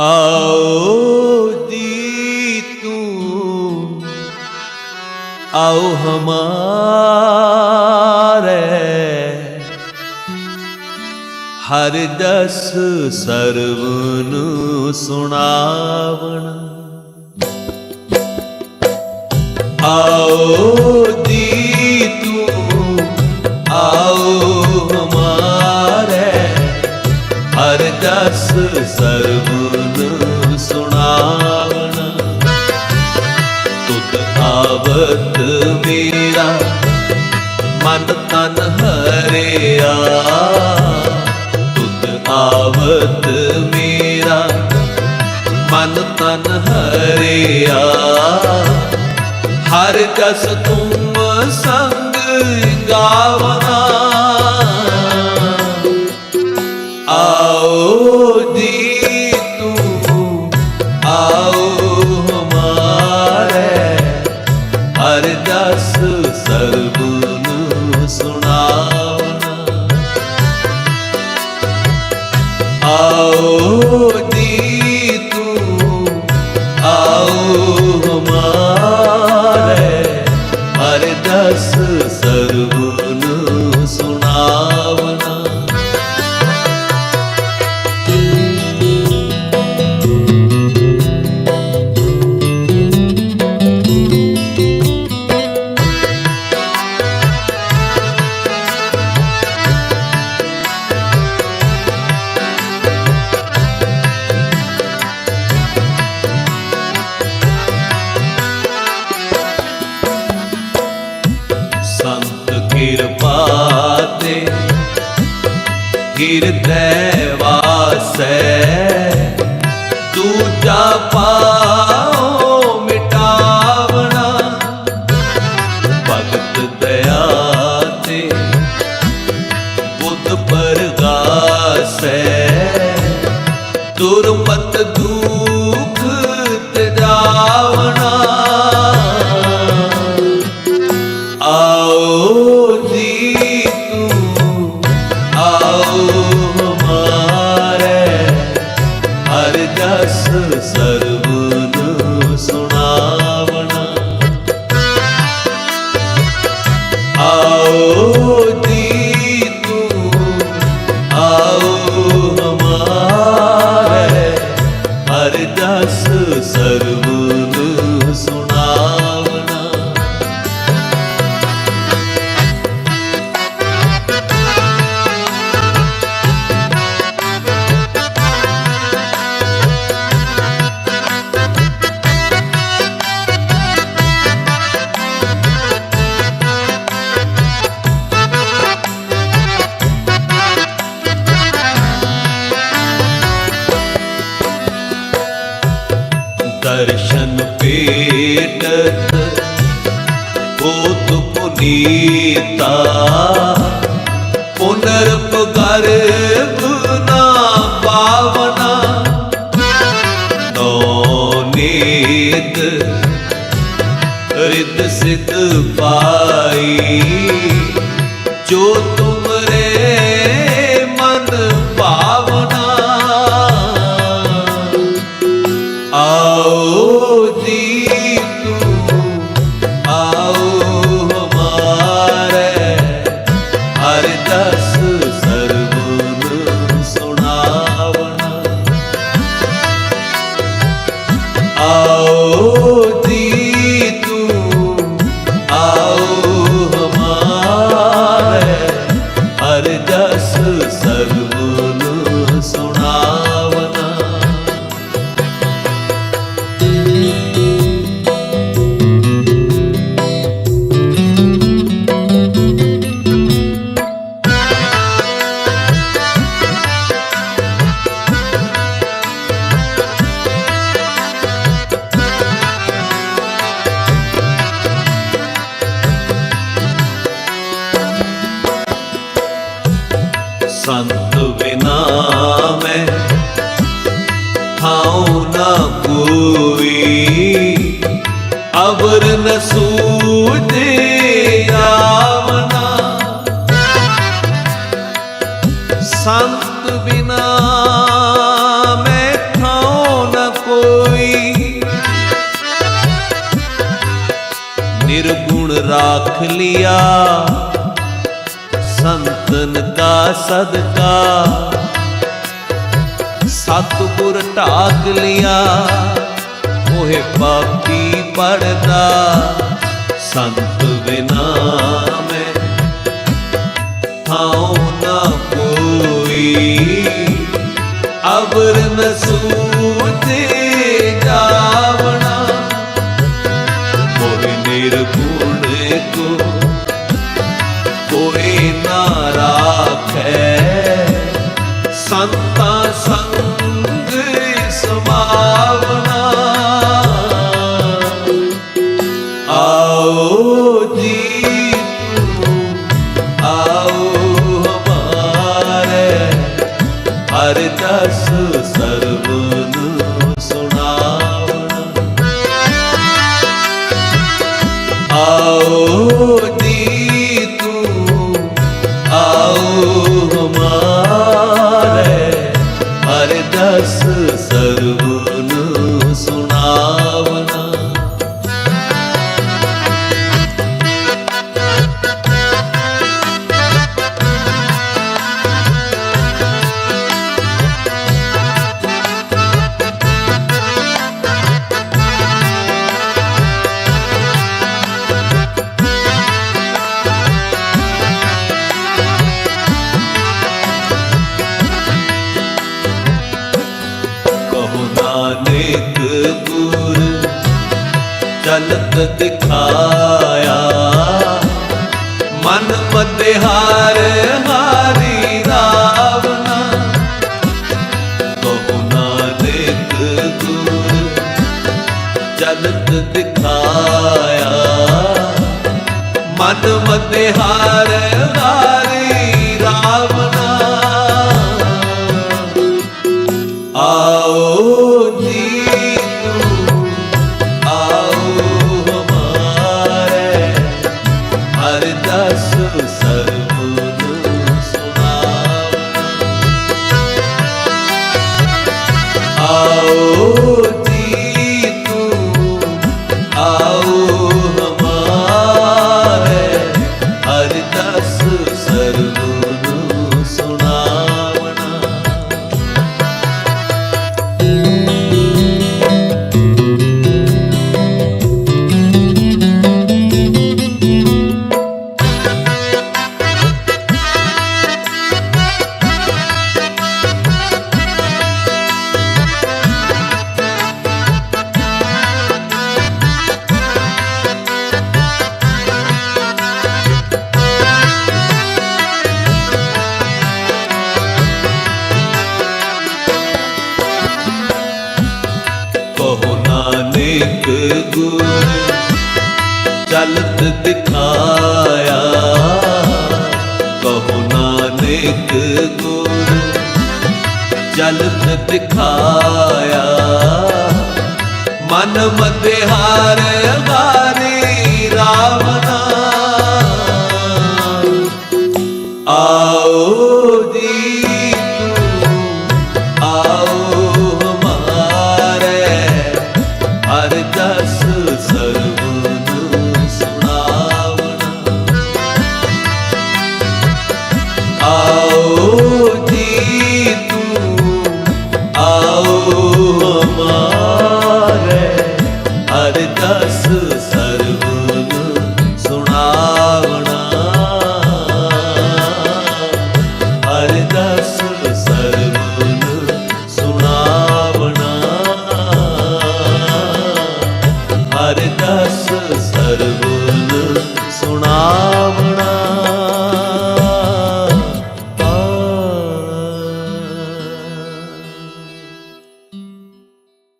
आओ दी तू आओ हमारे हर दस सर्वन सुनावण आओ दी तू आओ हमारे हर दस सर्वन ਤੁਧ ਮੇਰਾ ਮਨ ਤਨ ਹਰਿਆ ਤੁਧ ਆਵਤ ਮੇਰਾ ਮਨ ਤਨ ਹਰਿਆ ਹਰ ਕਸ ਤੁਮ ਸੰਗ आओ ਹਿਰਦੈ ਵਾਸੈ। ਰਸ ਸਰਬ ਨੂੰ ਸੁਣਾਵਣਾ। ਆਓ ਜੀ ਤੂੰ ਆਓ ਹਮਾਰੇ ਹਰ ਦਸ ਹੋਤ ਪੁਨੀਤਾ ਪੁਨਰ ਪਗਰ ਨਾ ਪਾਵਨਾ। ਨੋ ਨੀਤ ਰਿਤ ਸਿਧ ਪਾਈ। ਜੋ ਸੰਤ ਬਿਨਾ ਮੈਂ ਥਾਉ ਨਾ ਕੋਈ। ਅਵਰ ਨ ਸੂਝੇ ਆਵਨਾ। ਸੰਤ ਬਿਨਾ ਮੈਂ ਥਾਉ ਨ ਕੋਈ। ਨਿਰਗੁਣ ਰਾਖ ਲਿਆ। ਰਤਨ ਕਾ ਸਦਕਾ। ਸਤਗੁਰ ਢਾਕ ਲਿਆ ਮੋਹਿ ਪਾਪੀ ਪਰਦਾ ਸੰਤ ਬਿਨਾ ਮੈਂ ਥਾਉ ਨਾ ਕੋਈ। ਅਬਰ ਨਸੂਤੇ ਕਹੋ ਨਾਨਕ ਗੁਰ ਚਲਤ ਦਿਖਾਇਆ। ਮਨ ਮਤੇ ਹਾਰ ਹਾਰੀ ਰਾਵਨਾ ਕਹੋ ਨਾਨਕ ਗੁਰ ਚਲਤ ਦਿਖਾਇਆ। ਮਨ ਮਤੇ ਹਾਰ ਹਾਰੀ ਰਾਵਨਾ ਆਓ ਹਰ ਦਸ ਸਰ ਨਾਨਕ ਗੁਰ ਚਲਤ ਦਿਖਾਇਆ। ਕਹੋ ਨਾਨਕ ਗੁਰ ਚਲਤ ਦਿਖਾਇਆ। ਮਨ ਮਤੇ ਹਾਰ ਹਾਰੀ ਰਾਵਨਾ